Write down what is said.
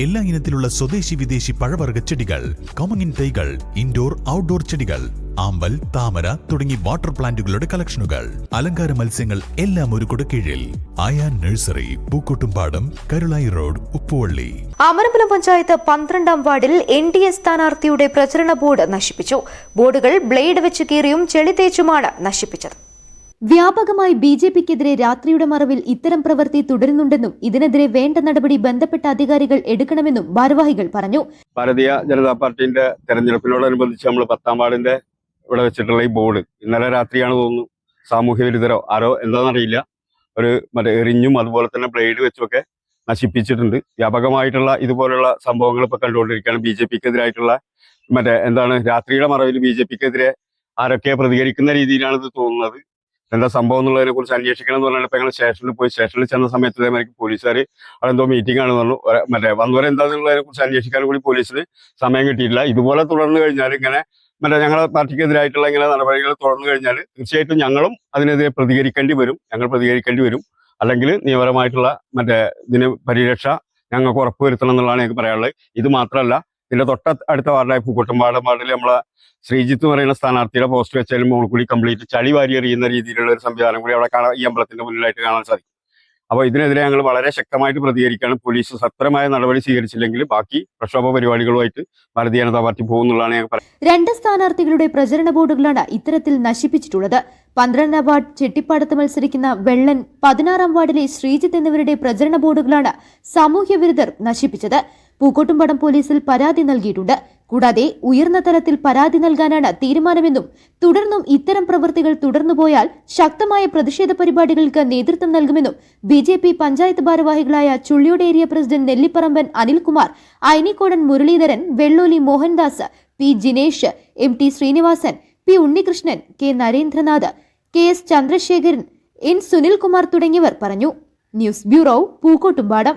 എല്ലാ ഇനത്തിലുള്ള സ്വദേശി വിദേശി പഴവർഗ ചെടികൾ കമങ്ങിൻ തൈകൾ ഇൻഡോർ ഔട്ട്ഡോർ ചെടികൾ ആമ്പൽ താമര തുടങ്ങി വാട്ടർ പ്ലാന്റുകളുടെ കളക്ഷനുകൾ അലങ്കാര മത്സ്യങ്ങൾ എല്ലാം ഒരു കീഴിൽ ആയാൻ നഴ്സറി പൂക്കോട്ടുംപാടം കരുളായി റോഡ് ഉപ്പുവള്ളി. അമരമ്പലം പഞ്ചായത്ത് പന്ത്രണ്ടാം വാർഡിൽ എൻ ഡി എ സ്ഥാനാർത്ഥിയുടെ പ്രചരണ ബോർഡ് നശിപ്പിച്ചു. ബോർഡുകൾ ബ്ലേഡ് വെച്ച് കീറിയും ചെളി തേച്ചുമാണ് നശിപ്പിച്ചത്. വ്യാപകമായി ബി ജെ പിക്കെതിരെ രാത്രിയുടെ മറവിൽ ഇത്തരം പ്രവൃത്തി തുടരുന്നുണ്ടെന്നും ഇതിനെതിരെ വേണ്ട നടപടി ബന്ധപ്പെട്ട അധികാരികൾ എടുക്കണമെന്നും ഭാരവാഹികൾ പറഞ്ഞു. ഭാരതീയ ജനതാ പാർട്ടിന്റെ തെരഞ്ഞെടുപ്പിനോടനുബന്ധിച്ച് നമ്മൾ പത്താം വാർഡിന്റെ ഇവിടെ വെച്ചിട്ടുള്ള ഈ ബോർഡ് ഇന്നലെ രാത്രിയാണ് തോന്നുന്നു. സാമൂഹ്യ വിരുദ്ധരോ ആരോ എന്താണെന്നറിയില്ല. ഒരു മറ്റേ എറിഞ്ഞും അതുപോലെ തന്നെ ബ്ലേഡ് വെച്ചുമൊക്കെ നശിപ്പിച്ചിട്ടുണ്ട്. വ്യാപകമായിട്ടുള്ള ഇതുപോലുള്ള സംഭവങ്ങൾ ഇപ്പൊ കണ്ടുകൊണ്ടിരിക്കുകയാണ് ബി ജെ പിക്കെതിരായിട്ടുള്ള മറ്റേ എന്താണ് രാത്രിയുടെ മറവിൽ ബി ജെ പിക്കെതിരെ ആരൊക്കെ പ്രതികരിക്കുന്ന രീതിയിലാണ് ഇത് തോന്നുന്നത്. എന്താ സംഭവം എന്നുള്ളതിനെ കുറിച്ച് അന്വേഷിക്കണം എന്ന് പറഞ്ഞപ്പോൾ ഞങ്ങൾ സ്റ്റേഷനിൽ പോയി സ്റ്റേഷനിൽ ചെന്ന സമയത്ത് ഇതേമാതിരി പോലീസുകാർ അവിടെ എന്തോ മീറ്റിംഗ് ആണെന്ന് പറഞ്ഞു. മറ്റേ വന്നവരെ എന്താണെന്നുള്ളതിനെ കുറിച്ച് അന്വേഷിക്കാൻ കൂടി പോലീസിന് സമയം കിട്ടിയിട്ടില്ല. ഇതുപോലെ തുടർന്ന് കഴിഞ്ഞാൽ ഇങ്ങനെ മറ്റേ ഞങ്ങളെ പാർട്ടിക്കെതിരായിട്ടുള്ള ഇങ്ങനെ നടപടികൾ തുടർന്നു കഴിഞ്ഞാൽ തീർച്ചയായിട്ടും ഞങ്ങളും അതിനെതിരെ പ്രതികരിക്കേണ്ടി വരും. ഞങ്ങൾ പ്രതികരിക്കേണ്ടി വരും. അല്ലെങ്കിൽ നിയമപരമായിട്ടുള്ള മറ്റേ ഇതിന് പരിരക്ഷ ഞങ്ങൾക്ക് ഉറപ്പുവരുത്തണം എന്നുള്ളതാണ് എനിക്ക് പറയാനുള്ളത്. ഇത് മാത്രമല്ല ഇതിന്റെ തൊട്ട അടുത്ത വാർഡായ പൂക്കോട്ടുംപാടം വാർഡിൽ നമ്മളെ ശ്രീജിത്ത് എന്ന് പറയുന്ന സ്ഥാനാർത്ഥിയുടെ പോസ്റ്റ് വെച്ചാലും മുകളിൽ കൂടി കംപ്ലീറ്റ് ചളി വാരി എറിയുന്ന രീതിയിലുള്ള ഒരു സംവിധാനം കൂടി അവിടെ കാണാൻ ഈ അമ്പലത്തിന്റെ മുന്നിലായിട്ട് കാണാൻ സാധിക്കും. അപ്പോൾ ഇതിനെതിരെ ഞങ്ങൾ വളരെ ശക്തമായിട്ട് പ്രതികരിക്കുകയാണ്. പോലീസ് സത്രമായ നടപടി സ്വീകരിച്ചില്ലെങ്കിൽ ബാക്കി പ്രക്ഷോഭ പരിപാടികളുമായിട്ട് ഭാരതീയ ജനതാ പാർട്ടി പോകുന്നുള്ളതാണ് ഞങ്ങൾ പറയുന്നത്. രണ്ട് സ്ഥാനാർത്ഥികളുടെ പ്രചരണ ബോർഡുകളാണ് ഇത്തരത്തിൽ നശിപ്പിച്ചിട്ടുള്ളത്. പന്ത്രണ്ടാം വാർഡ് ചെട്ടിപ്പാടത്ത് മത്സരിക്കുന്ന വെള്ളൻ പതിനാറാം വാർഡിലെ ശ്രീജിത്ത് എന്നിവരുടെ പ്രചരണ ബോർഡുകളാണ് സാമൂഹ്യ വിരുദ്ധർ നശിപ്പിച്ചത്. പൂക്കോട്ടുംപടം പോലീസിൽ പരാതി നൽകിയിട്ടുണ്ട്. കൂടാതെ ഉയർന്ന തലത്തിൽ പരാതി നൽകാനാണ് തീരുമാനമെന്നും തുടർന്നും ഇത്തരം പ്രവൃത്തികൾ തുടർന്നുപോയാൽ ശക്തമായ പ്രതിഷേധ പരിപാടികൾക്ക് നേതൃത്വം നൽകുമെന്നും ബി ജെ പി പഞ്ചായത്ത് ഭാരവാഹികളായ Chulliyode area president Nellipparamban Anilkumar Ayanikkodan Muraleedharan Vellolli Mohandas P Jinesh M T Sreenivasan P Unnikrishnan K Narendranath K S Chandrasekharan N Sunilkumar തുടങ്ങിയവർ പറഞ്ഞു. News bureau Pookkottumpadam.